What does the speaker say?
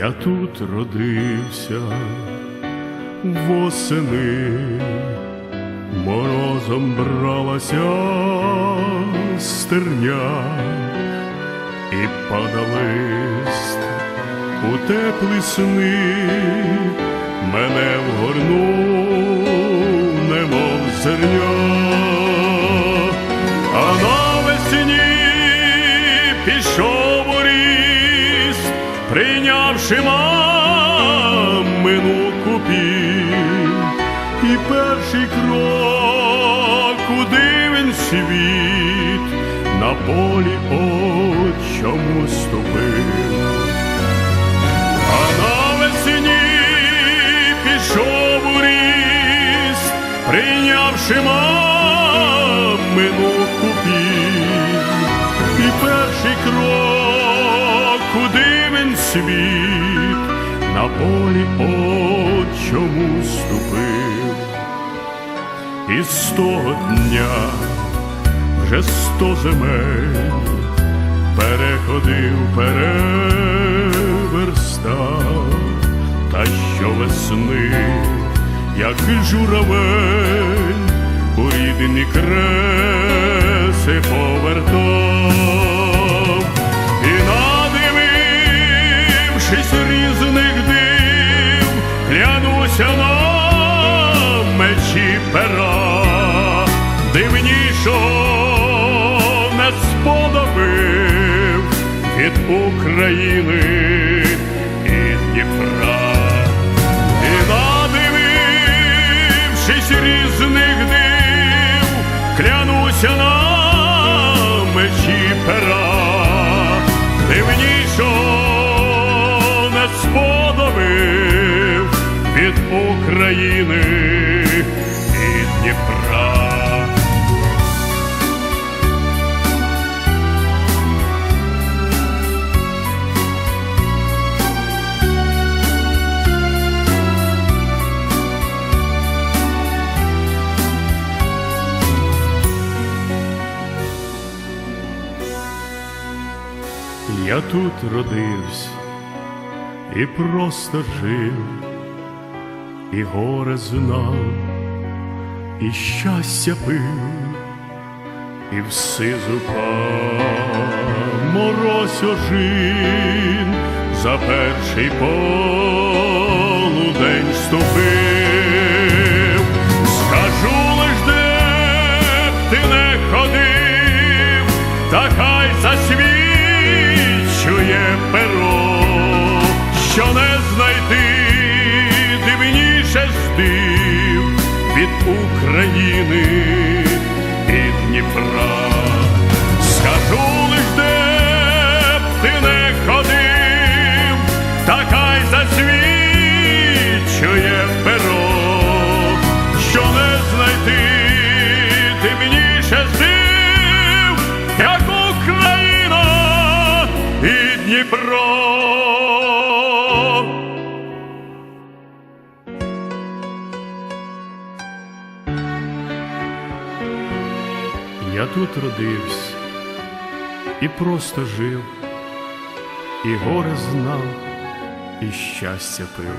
Я тут родився восени, морозом бралася стерня і падав лист у теплі сни, мене вгорнув, немов зерня, прийнявши мамину купіль, і перший крок у дивен світ на полі очому ступив. А навесні пішов у прийнявши мамину купіль, і перший крок світ на полі очому ступив. І з того дня вже сто земель переходив, переверстав, та щовесни, як журавель, у рідні креси повертав, України і Дніпра. І надивившись різних див, клянуся на мечі пера, дивнішого не сподобив від України і Дніпра. Я тут родився і просто жив, і горе знав, і щастя пив, і в сизу морозь ожин за перший полудень ступив. Скажу лиш, де б ти не ходив, та хай засвідчує дивніше здив від України і Дніпра. Скажу лиш, де б ти не ходив, та хай засвідчує перо, що не знайти темніше здив, як Україна і Дніпро. Я тут родився і просто жив, і горе знав, і щастя пив.